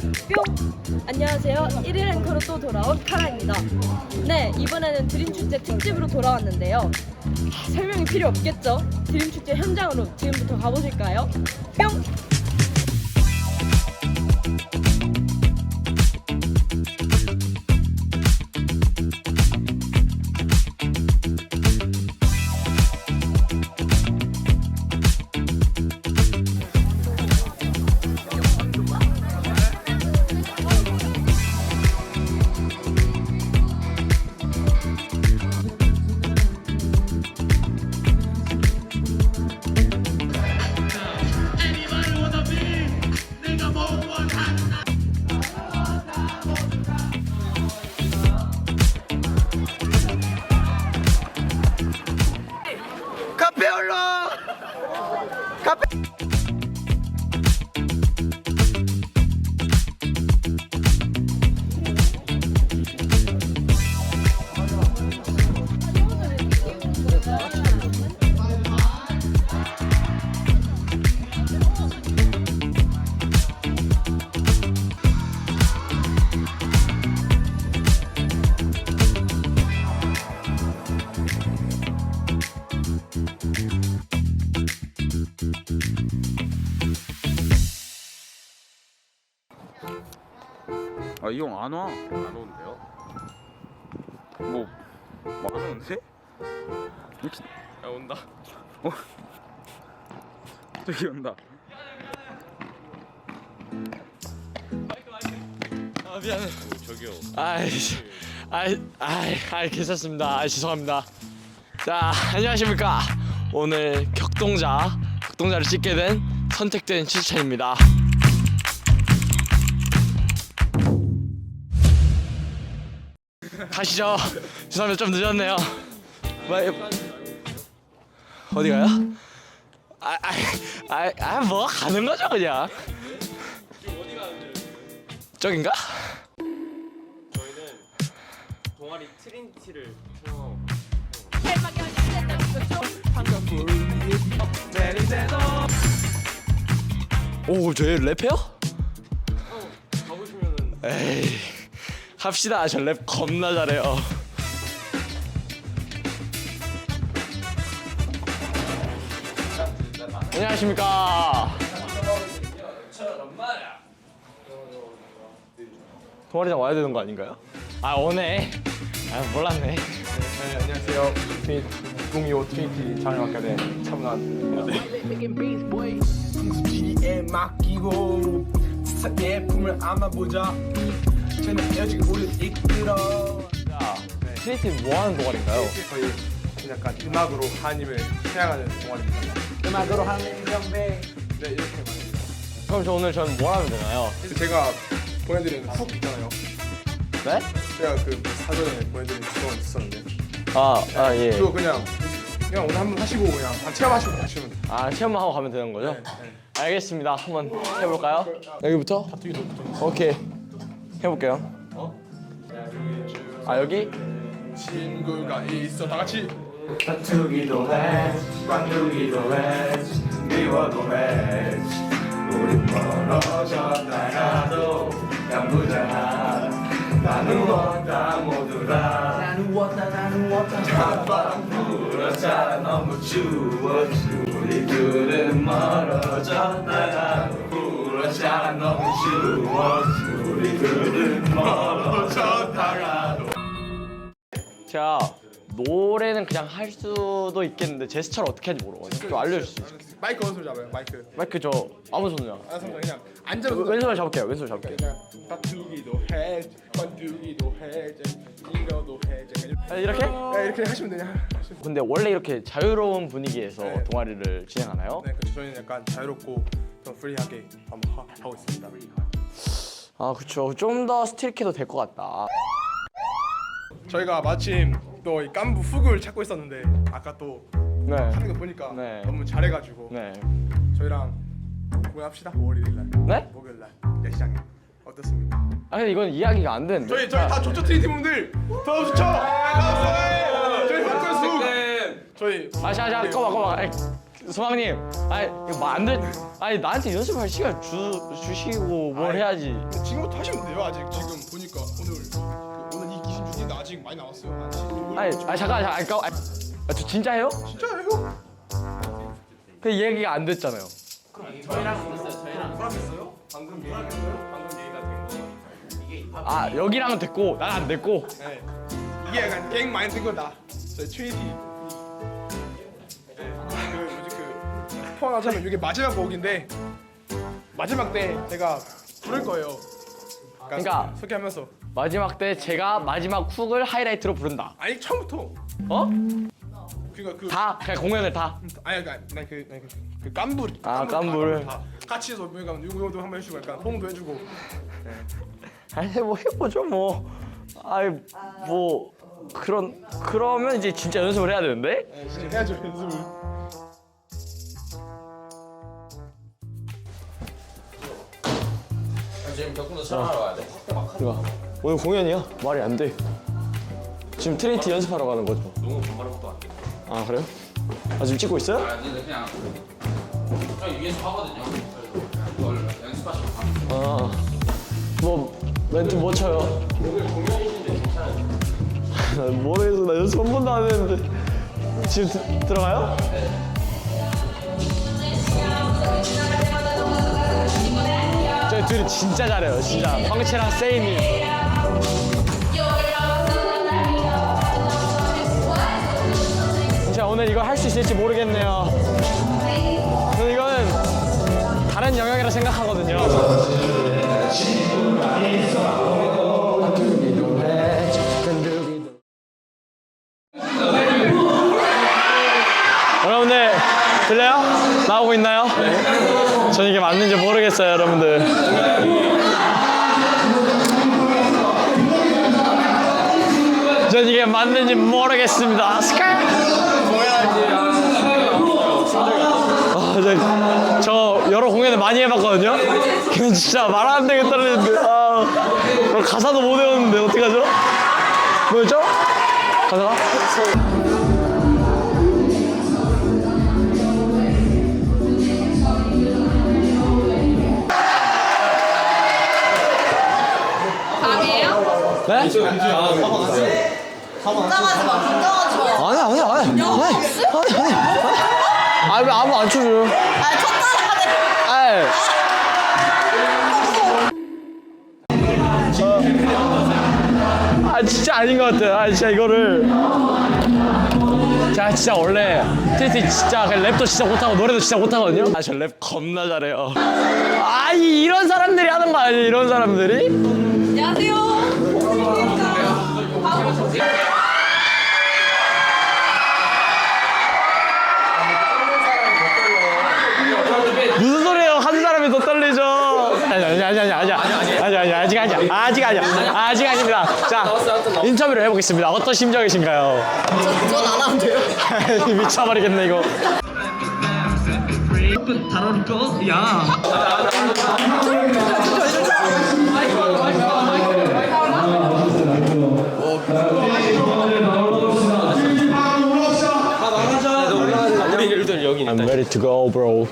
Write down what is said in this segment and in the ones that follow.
뿅! 안녕하세요. 1일 앵커로 또 돌아온 카라입니다. 네, 이번에는 드림축제 특집으로 돌아왔는데요. 설명이 필요 없겠죠? 드림축제 현장으로 지금부터 가보실까요? 뿅! Thank you. 이 형 안 와. 안 오는데요? 뭐, 뭐안 오는데? 이렇게 야 온다. 저기 온다. 아 미안해. 저기요. 아이, 아이, 아이, 아이 괜찮습니다. 아 죄송합니다. 자 안녕하십니까. 오늘 격동자, 격동자를 찍게 된 선택된 치즈찬입니다. 가시죠. 죄송합니다. 좀 늦었네요. 뭐, 어디 가요? 아, 아, 아, 아, 뭐 가는 거죠 그냥. 저긴가? 저희는 동아리 트린티를 촬영하고 오, 저희 랩해요? 가보시면은 에이, 합시다. 저 랩 겁나 잘해요. 안녕하십니까. 동아리장 와야 되는 거 아닌가요? 아 오네. 아 몰랐네. 네, 안녕하세요. 트윈 2025 트윈티 장학과대 차문환입니다. G에 맡기고 세상의 품을 안아보자 쟤는 여지 우리 이끌어 자, 트리티 뭐 하는 동아리인가요? 저희 약간 음악으로 하나님을 사랑하는 동아리입니다. 음악으로 하는 경배 네, 이렇게 말합니다. 그럼 저 오늘 전뭘 하면 되나요? 제가 보내드리는 훅 있잖아요. 네? 제가 그 사전에 보내드린 주소가 있었는데 아, 아 예. 그거 그냥 그냥 오늘 한번 하시고 그냥 다 체험하시고 가시면 돼요. 아 체험만 하고 가면 되는 거죠? 알겠습니다. 한번 해볼까요? 여기부터? 오케이. 해볼게요. 아 여기? 친구가 있어. 다 같이. 다투기도 해 관두기도 해 미워도 해. 우리 멀어져 나가도 양부장아 나누었다 모두라. 나누었다 나누었다. 바람 불었잖아 너무 추웠지. 우리 둘은 멀어져 나가도 불었잖아 너무 추웠 제가 노래는 그냥 할 수도 있겠는데 제스처를 어떻게 하는지 모르거든요. 좀 알려줄 수 있어요? 마이크 어디서 잡아요? 마이크. 마이크 저 아무 손이야. 아, 선생 그냥 앉아서 왼손을 잡을게요. 왼손 잡을게요. 그냥 다투기도 해, 관두기도 해, 이거도 해. 그냥 아, 이렇게? 네, 이렇게 하시면 되냐? 하시면 근데 원래 이렇게 자유로운 분위기에서 네. 동아리를 진행하나요? 네, 그렇죠. 저희는 약간 자유롭고 좀 프리하게 한번 하, 하고 있습니다. 아 그렇죠. 좀더 스트릭해도 될 것 같다. 저희가 마침 또 이 깐부 훅을 찾고 있었는데 아까 또 네. 하는 거 보니까 네. 너무 잘해가지고 네. 저희랑 공연합시다. 5월 1일 날. 네? 목요일 날 야시장에 어떻습니까? 아 근데 이건 이야기가 안 되는데. 저희 저희 다 조조 트리 팀분들 더 좋죠. 저희 박건수 저희 아, 자, 자, 잠깐만, 잠깐만. 아이, 소방님, 아니 이거 뭐안 돼. 아니 나한테 연습할 시간 주 주시고 뭘 아이. 해야지. 지금부터 하시면 돼요. 아직 지금 보니까 오늘 그 오늘 이 기신 중인데 아직 많이 남았어요. 아직 아니, 아니 잠깐, 잠깐, 아니, 까- 아, 저 진짜예요? 진짜예요? 그 얘기가 안 됐잖아요. 방금 얘기가 된 거. 아 여기랑은 됐고 난 안 됐고. 네. 이게 약간 갱 많이 든 거다. 저희 트 포함하자면 이게 마지막 곡인데 마지막 때 제가 부를 거예요. 그러니까 소개하면서 마지막 때 제가 마지막 훅을 하이라이트로 부른다. 아니 처음부터 어? 그러니까 그 다 그냥 공연을 다. 아니 그러니까 난그 그, 그 깐불 아, 깐불을. 다 같이 해서 그러니까 요거도 한번 해주고 약간 호응도 해주고 아니 뭐 해보죠 뭐. 아이 뭐 그런 그러면 이제 진짜 연습을 해야 되는데. 네, 진짜 해야죠 연습을. 이거 오늘 공연이야? 말이 안 돼. 지금 트리니티 연습하러 가는 거죠. 너무 반말한 것도 아니고. 아 그래요? 아 지금 찍고 있어요? 아니 그냥 저 위에서 하거든요. 그걸 연습하시고 가면 아. 뭐 멘트 뭐 쳐요? 난 모르겠어. 나 연습 한 번도 안 했는데. 지금 드, 들어가요? 둘이 진짜 잘해요. 진짜. 황치랑 세이미. 진짜 오늘 이거 할 수 있을지 모르겠네요. 저는 이거는 다른 영역이라 생각하거든요. 맞는지 모르겠습니다. 스카! 아, 저, 저 여러 공연을 많이 해봤거든요. 그냥 진짜 말 안 되게 떨리는데. 아, 저 가사도 못 외웠는데 어떡하죠? 뭐였죠? 가사가? 네? 긴장하지 마, 긴장하지 마. 아니 아니 아니 아니 아니 아니 아니. 왜 아무 안 쳐줘요? 아, 첫날하네. 아이. 아 진짜 아닌 것 같아. 아 진짜 이거를. 제가 진짜 원래 트리티 진짜 그냥 랩도 진짜 못하고 노래도 진짜 못하거든요? 아 저 랩 겁나 잘해요. 아이 이런 사람들이 하는 거 아니에요 이런 사람들이? 안녕하세요. 아니 아니 아직 아니 아직 아닙니다. 자 인터뷰를 해보겠습니다. 어떤 심정이신가요? 전안 하면 돼요. 미쳐버리겠네 이거. I'm ready to go, bro.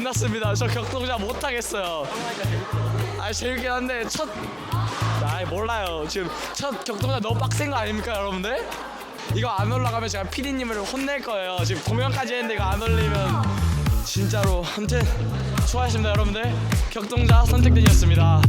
끝났습니다. 저 격동자 못 하겠어요. 아 재밌긴 한데 첫. 아 몰라요. 지금 첫 격동자 너무 빡센 거 아닙니까 여러분들? 이거 안 올라가면 제가 PD님을 혼낼 거예요. 지금 공연까지 했는데 이거 안 올리면 진짜로 아무튼 수고하셨습니다 여러분들. 격동자 선택된이었습니다.